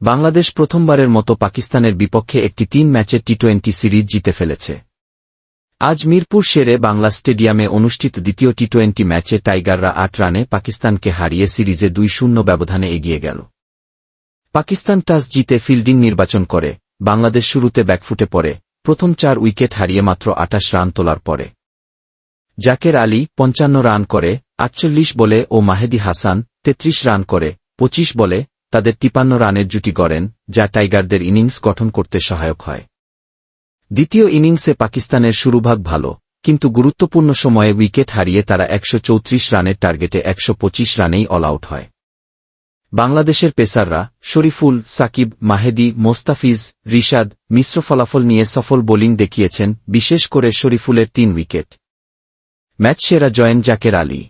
বাংলাদেশ প্রথমবারের মতো পাকিস্তানের বিপক্ষে একটি তিন ম্যাচের টি টোয়েন্টি সিরিজ জিতে ফেলেছে। আজ মিরপুর শেরে বাংলা স্টেডিয়ামে অনুষ্ঠিত দ্বিতীয় টি টোয়েন্টি ম্যাচে টাইগাররা আট রানে পাকিস্তানকে হারিয়ে সিরিজে দুই শূন্য ব্যবধানে এগিয়ে গেল। পাকিস্তান টাস জিতে ফিল্ডিং নির্বাচন করে, বাংলাদেশ শুরুতে ব্যাকফুটে পড়ে, প্রথম চার উইকেট হারিয়ে মাত্র আটাশ রান তোলার পরে। জাকের আলী পঞ্চান্ন রান করে, আটচল্লিশ বলে ও মাহেদি হাসান তেত্রিশ রান করে, পঁচিশ বলে তাদের তিপান্ন রানের জুটি গড়েন, যা টাইগারদের ইনিংস গঠন করতে সহায়ক হয়। দ্বিতীয় ইনিংসে পাকিস্তানের শুরুভাগ ভালো, কিন্তু গুরুত্বপূর্ণ সময়ে উইকেট হারিয়ে তারা একশো চৌত্রিশ রানের টার্গেটে একশো পঁচিশ রানেই অল আউট হয়। বাংলাদেশের পেসাররা শরীফুল, সাকিব, মাহেদি, মোস্তাফিজ, রিশাদ মিশ্র ফলাফল নিয়ে সফল বোলিং দেখিয়েছেন, বিশেষ করে শরীফুলের তিন উইকেট। ম্যাচ সেরা জয়েন জাকের আলী।